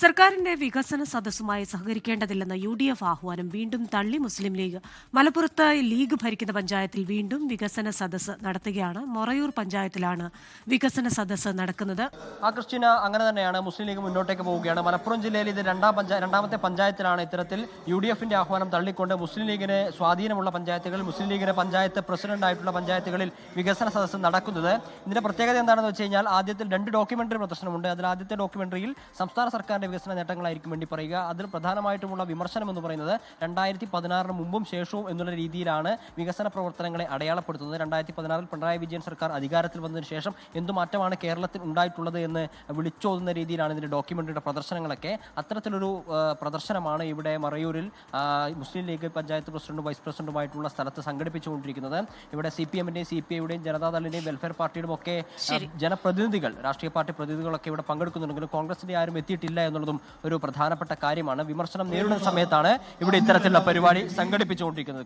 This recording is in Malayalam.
സർക്കാരിന്റെ വികസന സദസ്സുമായി സഹകരിക്കേണ്ടതില്ലെന്ന യു ഡി എഫ് ആഹ്വാനം വീണ്ടും തള്ളി മുസ്ലിം ലീഗ്. മലപ്പുറത്ത് ലീഗ് ഭരിക്കുന്ന പഞ്ചായത്തിൽ വീണ്ടും വികസന സദസ്സ് നടത്തുകയാണ്. മൊറയൂർ പഞ്ചായത്തിലാണ് വികസന സദസ്സ് നടക്കുന്നത്. ആ അങ്ങനെ തന്നെയാണ് മുസ്ലിം ലീഗ് മുന്നോട്ടേക്ക് പോവുകയാണ്. മലപ്പുറം ജില്ലയിൽ ഇത് രണ്ടാം പഞ്ചായ രണ്ടാമത്തെ പഞ്ചായത്തിലാണ് ഇത്തരത്തിൽ യു ഡി എഫിന്റെ ആഹ്വാനം തള്ളിക്കൊണ്ട് മുസ്ലിം ലീഗിന് സ്വാധീനമുള്ള പഞ്ചായത്തുകൾ മുസ്ലിം ലീഗിന്റെ പഞ്ചായത്ത് പ്രസിഡന്റ് ആയിട്ടുള്ള പഞ്ചായത്തുകളിൽ വികസന സദസ്സ് നടക്കുന്നത്. ഇതിന്റെ പ്രത്യേകത എന്താണെന്ന് വെച്ച് കഴിഞ്ഞാൽ ആദ്യത്തിൽ രണ്ട് ഡോക്യുമെന്ററി പ്രദർശനമുണ്ട്. അതിൽ ആദ്യത്തെ ഡോക്യുമെന്ററിയിൽ സംസ്ഥാന സർക്കാരിന്റെ വികസന നേട്ടങ്ങളായിരിക്കും വേണ്ടി പറയുക. അതിൽ പ്രധാനമായിട്ടുമുള്ള വിമർശനം എന്ന് പറയുന്നത് രണ്ടായിരത്തി പതിനാറിന് മുമ്പും ശേഷവും എന്നുള്ള രീതിയിലാണ് വികസന പ്രവർത്തനങ്ങളെ അടയാളപ്പെടുത്തുന്നത്. രണ്ടായിരത്തി പതിനാറിൽ പിണറായി വിജയൻ സർക്കാർ അധികാരത്തിൽ വന്നതിന് ശേഷം എന്തു മാറ്റമാണ് കേരളത്തിൽ ഉണ്ടായിട്ടുള്ളത് എന്ന് വിളിച്ചോതുന്ന രീതിയിലാണ് ഇതിന്റെ ഡോക്യുമെന്ററിയുടെ പ്രദർശനങ്ങളൊക്കെ. അത്തരത്തിലൊരു പ്രദർശനമാണ് ഇവിടെ മറയൂരിൽ മുസ്ലിം ലീഗ് പഞ്ചായത്ത് പ്രസിഡന്റും വൈസ് പ്രസിഡന്റുമായിട്ടുള്ള സ്ഥലത്ത് സംഘടിപ്പിച്ചുകൊണ്ടിരിക്കുന്നത്. ഇവിടെ സി പി എമ്മിന്റെയും സി പി ഐയുടെയും ജനതാദളിന്റെയും വെൽഫെയർ പാർട്ടിയുടെയും ഒക്കെ ജനപ്രതിനിധികൾ രാഷ്ട്രീയ പാർട്ടി പ്രതിനിധികളൊക്കെ ഇവിടെ പങ്കെടുക്കുന്നുണ്ടെങ്കിലും കോൺഗ്രസിന്റെ ആരും എത്തിയിട്ടില്ല എന്നുള്ളതും ഒരു പ്രധാനപ്പെട്ട കാര്യമാണ്. വിമർശനം നേരിടുന്ന സമയത്താണ് ഇവിടെ ഇത്തരത്തിലുള്ള പരിപാടി സംഘടിപ്പിച്ചുകൊണ്ടിരിക്കുന്നത്.